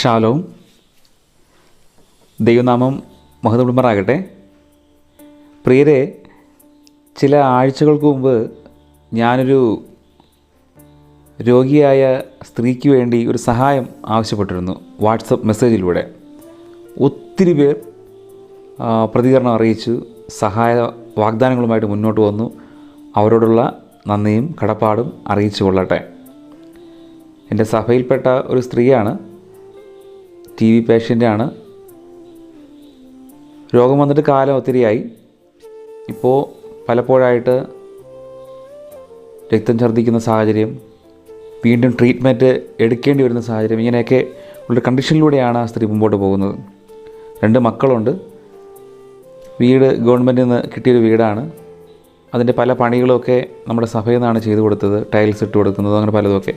Shalom. ദൈവനാമം മഹത്വപ്പെടുമാറാകട്ടെ പ്രിയരെ ചില ആഴ്ചകൾക്ക് മുമ്പ് ഞാനൊരു രോഗിയായ സ്ത്രീക്ക് വേണ്ടി ഒരു സഹായം ആവശ്യപ്പെട്ടിരുന്നു വാട്സപ്പ് മെസ്സേജിലൂടെ. ഒത്തിരി പേർ പ്രതികരണം അറിയിച്ചു സഹായ വാഗ്ദാനങ്ങളുമായിട്ട് മുന്നോട്ട് വന്നു. അവരോടുള്ള നന്ദിയും കടപ്പാടും അറിയിച്ചു കൊള്ളട്ടെ. എന്റെ സഭയിൽപ്പെട്ട ഒരു സ്ത്രീയാണ് ടി വി പേഷ്യന്റാണ്. രോഗം വന്നിട്ട് കാലം ഒത്തിരിയായി. ഇപ്പോൾ പലപ്പോഴായിട്ട് രക്തം ഛർദ്ദിക്കുന്ന സാഹചര്യം വീണ്ടും ട്രീറ്റ്മെന്റ് എടുക്കേണ്ടി വരുന്ന സാഹചര്യം ഇങ്ങനെയൊക്കെ ഉള്ള കണ്ടീഷനിലൂടെയാണ് ആ സ്ത്രീ മുമ്പോട്ട് പോകുന്നത്. രണ്ട് മക്കളുണ്ട്. വീട് ഗവൺമെന്റിൽ നിന്ന് കിട്ടിയൊരു വീടാണ്. അതിന്റെ പല പണികളൊക്കെ നമ്മുടെ സഭയിൽ നിന്നാണ് ചെയ്തു കൊടുത്തത്. ടൈൽസ് ഇട്ട് കൊടുക്കുന്നത് അങ്ങനെ പലതുമൊക്കെ.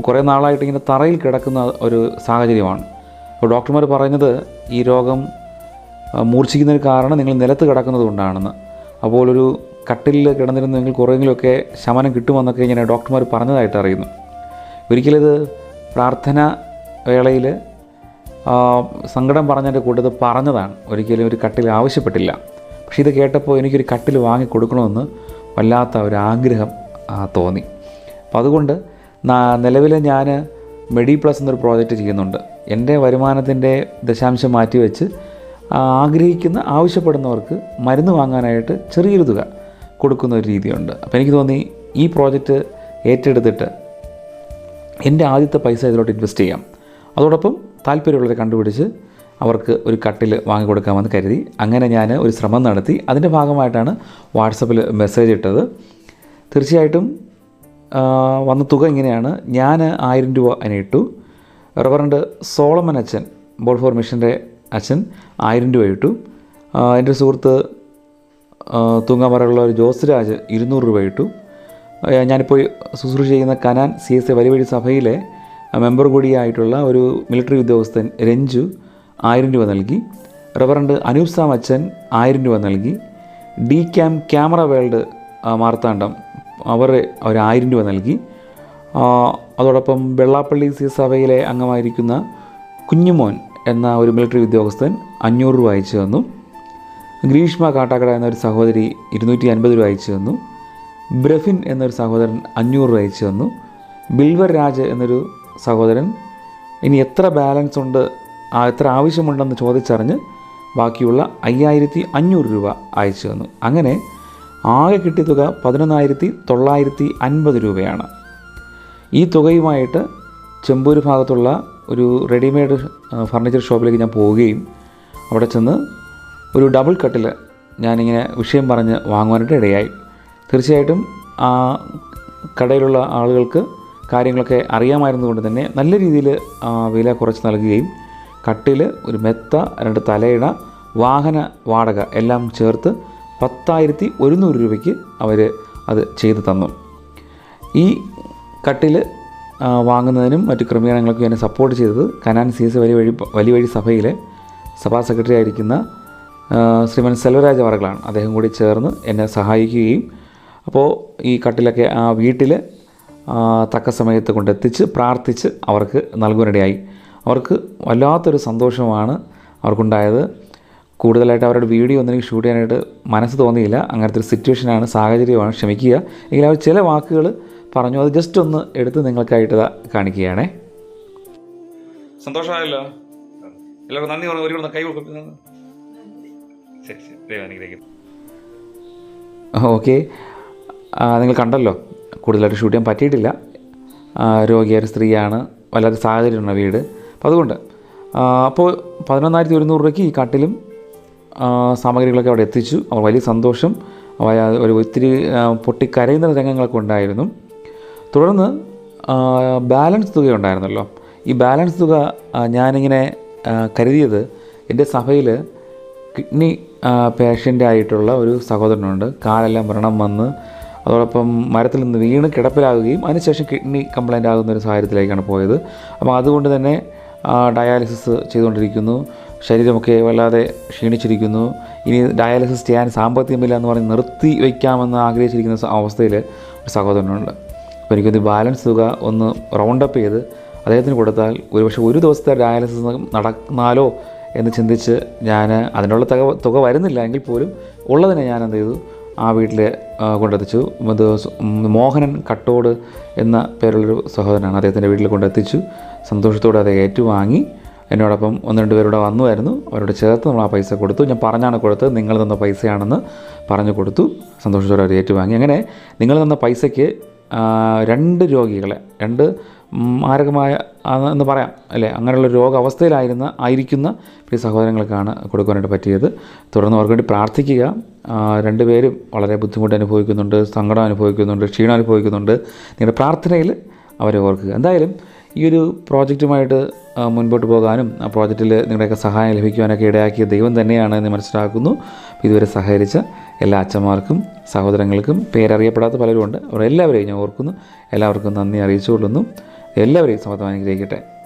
കുറേ നാളായിട്ട് ഇങ്ങനെ തറയിൽ കിടക്കുന്ന ഒരു സാഹചര്യമാണ്. അപ്പോൾ ഡോക്ടർമാർ പറയുന്നത് ഈ രോഗം മൂർച്ഛിക്കുന്നതിന് കാരണം നിങ്ങൾ നിലത്ത് കിടക്കുന്നത് കൊണ്ടാണെന്ന്. അപ്പോൾ ഒരു കട്ടിലിൽ കിടന്നിരുന്ന് നിങ്ങൾ കുറേയെങ്കിലുമൊക്കെ ശമനം കിട്ടുമെന്നൊക്കെ ഇങ്ങനെ ഡോക്ടർമാർ പറഞ്ഞതായിട്ട് അറിയുന്നു. ഒരിക്കലിത് പ്രാർത്ഥന വേളയിൽ സങ്കടം പറഞ്ഞതിന്റെ കൂട്ടത്തിൽ പറഞ്ഞതാണ്. ഒരിക്കലും ഒരു കട്ടിൽ ആവശ്യപ്പെട്ടില്ല. പക്ഷേ ഇത് കേട്ടപ്പോൾ എനിക്കൊരു കട്ടിൽ വാങ്ങി കൊടുക്കണമെന്ന് വല്ലാത്ത ഒരു ആഗ്രഹം തോന്നി. അപ്പോൾ അതുകൊണ്ട് നിലവിൽ ഞാൻ മെഡി പ്ലസ് എന്നൊരു പ്രോജക്റ്റ് ചെയ്യുന്നുണ്ട്. എന്റെ വരുമാനത്തിന്റെ ദശാംശം മാറ്റിവെച്ച് ആഗ്രഹിക്കുന്ന ആവശ്യപ്പെടുന്നവർക്ക് മരുന്ന് വാങ്ങാനായിട്ട് ചെറിയൊരു തുക കൊടുക്കുന്ന ഒരു രീതിയുണ്ട്. അപ്പോൾ എനിക്ക് തോന്നി ഈ പ്രോജക്റ്റ് ഏറ്റെടുത്തിട്ട് എന്റെ ആദ്യത്തെ പൈസ ഇതിലോട്ട് ഇൻവെസ്റ്റ് ചെയ്യാം. അതോടൊപ്പം താല്പര്യമുള്ളവരെ കണ്ടുപിടിച്ച് അവർക്ക് ഒരു കട്ടിൽ വാങ്ങിക്കൊടുക്കാമെന്ന് കരുതി അങ്ങനെ ഞാൻ ഒരു ശ്രമം നടത്തി. അതിന്റെ ഭാഗമായിട്ടാണ് വാട്സപ്പിൽ മെസ്സേജ് ഇട്ടത്. തീർച്ചയായിട്ടും വന്ന തുക ഇങ്ങനെയാണ്. ഞാൻ ആയിരം രൂപ അതിന് ഇട്ടു. റവറൻഡ് സോളമൻ അച്ഛൻ ബോൾ ഫോർ മിഷന്റെ അച്ഛൻ ആയിരം രൂപ ഇട്ടു. എന്റെ സുഹൃത്ത് തൂങ്ങാമറയുള്ള ഒരു ജോസ് രാജ് ഇരുന്നൂറ് രൂപ ഇട്ടു. ഞാനിപ്പോൾ ശുശ്രൂഷ ചെയ്യുന്ന കനാൻ സി എസ് എ വരിവഴി സഭയിലെ മെമ്പർ കൂടിയായിട്ടുള്ള ഒരു മിലിറ്ററി ഉദ്യോഗസ്ഥൻ രഞ്ജു ആയിരം രൂപ നൽകി. റവറൻഡ് അനൂപ് സാം അച്ഛൻ ആയിരം രൂപ നൽകി. D cam camera world Marthandam അവർ ഒരു ആയിരം രൂപ നൽകി. അതോടൊപ്പം വെള്ളാപ്പള്ളി സി സഭയിലെ അംഗമായിരിക്കുന്ന കുഞ്ഞുമോൻ എന്ന ഒരു മിലിറ്ററി ഉദ്യോഗസ്ഥൻ അഞ്ഞൂറ് രൂപ അയച്ചു തന്നു. ഗ്രീഷ്മ കാട്ടാക്കട എന്നൊരു സഹോദരി ഇരുന്നൂറ്റി അൻപത് രൂപ അയച്ചു തന്നു. ബ്രഫിൻ എന്നൊരു സഹോദരൻ അഞ്ഞൂറ് രൂപ അയച്ചു തന്നു. ബിൽവർ രാജ് എന്നൊരു സഹോദരൻ ഇനി എത്ര ബാലൻസ് ഉണ്ട്? എത്ര ആവശ്യമുണ്ടെന്ന് ചോദിച്ചറിഞ്ഞ് ബാക്കിയുള്ള അയ്യായിരത്തി അഞ്ഞൂറ് രൂപ അയച്ചു തന്നു. അങ്ങനെ ആകെ കിട്ടിയ തുക പതിനൊന്നായിരത്തി തൊള്ളായിരത്തി അൻപത് രൂപയാണ്. ഈ തുകയുമായിട്ട് ചെമ്പൂർ ഭാഗത്തുള്ള ഒരു റെഡിമെയ്ഡ് ഫർണിച്ചർ ഷോപ്പിലേക്ക് ഞാൻ പോവുകയും അവിടെ ചെന്ന് ഒരു ഡബിൾ കട്ടിൽ ഞാനിങ്ങനെ വിഷയം പറഞ്ഞ് വാങ്ങുവാനായിട്ട് ഇടയായി. തീർച്ചയായിട്ടും ആ കടയിലുള്ള ആളുകൾക്ക് കാര്യങ്ങളൊക്കെ അറിയാമായിരുന്നതുകൊണ്ട് തന്നെ നല്ല രീതിയിൽ വില കുറച്ച് നൽകുകയും കട്ടിൽ ഒരു മെത്ത രണ്ട് തലയിണ വാഹന വാടക എല്ലാം ചേർത്ത് പത്തായിരത്തി ഒരുന്നൂറ് രൂപയ്ക്ക് അവർ അത് ചെയ്തു തന്നു. ഈ കട്ടിൽ വാങ്ങുന്നതിനും മറ്റ് ക്രമീകരണങ്ങൾക്കും എന്നെ സപ്പോർട്ട് ചെയ്തത് കനാൻ സി എസ് വലിയ വഴി വലിയ വഴി സഭയിലെ സഭാ സെക്രട്ടറി ആയിരിക്കുന്ന ശ്രീമൻ സെൽവരാജ വർഗളാണ് അദ്ദേഹം കൂടി ചേർന്ന് എന്നെ സഹായിക്കുകയും അപ്പോൾ ഈ കട്ടിലൊക്കെ ആ വീട്ടിൽ തക്ക സമയത്ത് കൊണ്ടെത്തിച്ച് പ്രാർത്ഥിച്ച് അവർക്ക് നൽകുവാനിടയായി. അവർക്ക് വല്ലാത്തൊരു സന്തോഷമാണ് അവർക്കുണ്ടായത്. കൂടുതലായിട്ട് അവരുടെ വീഡിയോ ഒന്നും ഷൂട്ട് ചെയ്യാനായിട്ട് മനസ്സ് തോന്നിയില്ല. അങ്ങനത്തെ ഒരു സിറ്റുവേഷനാണ് സാഹചര്യമാണ് ക്ഷമിക്കുക. എങ്കിൽ അവർ ചില വാക്കുകൾ പറഞ്ഞു. അത് ജസ്റ്റ് ഒന്ന് എടുത്ത് നിങ്ങൾക്കായിട്ട് കാണിക്കുകയാണ്. സന്തോഷമായല്ലോ. എല്ലാവർക്കും നന്ദി പറഞ്ഞു. കൈ കൊടുക്കുന്നു ശരി ശരി. ദൈവം അനുഗ്രഹിക്കട്ടെ. ഓക്കെ. നിങ്ങൾ കണ്ടല്ലോ കൂടുതലായിട്ട് ഷൂട്ട് ചെയ്യാൻ പറ്റിയിട്ടില്ല. രോഗിയായ ഒരു സ്ത്രീയാണ്. വല്ലാത്ത സാഹചര്യമാണ് വീട്. അപ്പോൾ അതുകൊണ്ട് അപ്പോൾ പതിനൊന്നായിരത്തി ഒരുന്നൂറ് രൂപയ്ക്ക് ഈ കട്ടിലും സാമഗ്രികളൊക്കെ അവിടെ എത്തിച്ചു. അവർ വലിയ സന്തോഷം. ഒരു ഒത്തിരി പൊട്ടിക്കരയുന്ന രംഗങ്ങളൊക്കെ ഉണ്ടായിരുന്നു. തുടർന്ന് ബാലൻസ് തുക ഉണ്ടായിരുന്നല്ലോ. ഈ ബാലൻസ് തുക ഞാനിങ്ങനെ കരുതിയത് എന്റെ സഭയിൽ കിഡ്നി പേഷ്യന്റ് ആയിട്ടുള്ള ഒരു സഹോദരനുണ്ട്. കാലെല്ലാം വ്രണം വന്ന് അതോടൊപ്പം മരത്തിൽ നിന്ന് വീണ് കിടപ്പിലാകുകയും അതിനുശേഷം കിഡ്നി കംപ്ലൈന്റ് ആകുന്ന ഒരു സാഹചര്യത്തിലേക്കാണ് പോയത്. അപ്പോൾ അതുകൊണ്ട് തന്നെ ഡയാലിസിസ് ചെയ്തുകൊണ്ടിരിക്കുന്നു. ശരീരമൊക്കെ വല്ലാതെ ക്ഷീണിച്ചിരിക്കുന്നു. ഇനി ഡയാലിസിസ് ചെയ്യാൻ സാമ്പത്തികമില്ല എന്ന് പറഞ്ഞ് നിർത്തി വയ്ക്കാമെന്ന് ആഗ്രഹിച്ചിരിക്കുന്ന അവസ്ഥയിൽ ഒരു സഹോദരനുണ്ട്. അപ്പോൾ എനിക്കൊന്ന് ബാലൻസ് തുക ഒന്ന് റൗണ്ട് അപ്പ് ചെയ്ത് അദ്ദേഹത്തിന് കൊടുത്താൽ ഒരുപക്ഷെ ഒരു ദിവസത്തെ ഡയാലിസിസ് നടന്നാലോ എന്ന് ചിന്തിച്ച് ഞാൻ അതിനുള്ള തുക തുക വരുന്നില്ല എങ്കിൽ പോലും ഉള്ളതിനെ ഞാൻ എന്ത് ചെയ്തു? ആ വീട്ടിൽ കൊണ്ടെത്തിച്ചു. മോഹനൻ കട്ടോട് എന്ന പേരുള്ളൊരു സഹോദരനാണ് അദ്ദേഹത്തിന്റെ വീട്ടിൽ കൊണ്ടെത്തിച്ചു. സന്തോഷത്തോടെ അത് ഏറ്റുവാങ്ങി. എന്നോടൊപ്പം ഒന്ന് രണ്ട് പേരൂടെ വന്നുമായിരുന്നു അവരോട് ചേർത്ത് നമ്മൾ ആ പൈസ കൊടുത്തു. ഞാൻ പറഞ്ഞാണ് കൊടുത്തത്. നിങ്ങൾ തന്ന പൈസയാണെന്ന് പറഞ്ഞു കൊടുത്തു. സന്തോഷത്തോടെ അവർ ഏറ്റുവാങ്ങി. അങ്ങനെ നിങ്ങൾ തന്ന പൈസയ്ക്ക് രണ്ട് രോഗികളെ രണ്ട് മാരകമായ എന്ന് പറയാം അല്ലേ? അങ്ങനെയുള്ള രോഗാവസ്ഥയിലായിരുന്ന ആയിരിക്കുന്ന പ്രിയ സഹോദരങ്ങൾക്കാണ് കൊടുക്കാനായിട്ട് പറ്റിയത്. തുടർന്ന് അവർക്ക് വേണ്ടി പ്രാർത്ഥിക്കുക. രണ്ടുപേരും വളരെ ബുദ്ധിമുട്ട് അനുഭവിക്കുന്നുണ്ട് സങ്കടം അനുഭവിക്കുന്നുണ്ട് ക്ഷീണം അനുഭവിക്കുന്നുണ്ട്. നിങ്ങളുടെ പ്രാർത്ഥനയിൽ അവരെ ഓർക്കുക. എന്തായാലും ഈ ഒരു പ്രോജക്റ്റുമായിട്ട് മുൻപോട്ട് പോകാനും ആ പ്രോജക്റ്റിൽ നിങ്ങളുടെയൊക്കെ സഹായം ലഭിക്കുവാനൊക്കെ ഇടയാക്കിയ ദൈവം തന്നെയാണ് എന്ന് മനസ്സിലാക്കുന്നു. ഇതുവരെ സഹകരിച്ച എല്ലാ അച്ഛന്മാർക്കും സഹോദരങ്ങൾക്കും പേരറിയപ്പെടാത്ത പലരും ഉണ്ട് അവർ എല്ലാവരെയും ഞാൻ ഓർക്കുന്നു. എല്ലാവർക്കും നന്ദി അറിയിച്ചുകൊള്ളുന്നു. എല്ലാവരെയും സമത്വം അനുഗ്രഹിക്കട്ടെ.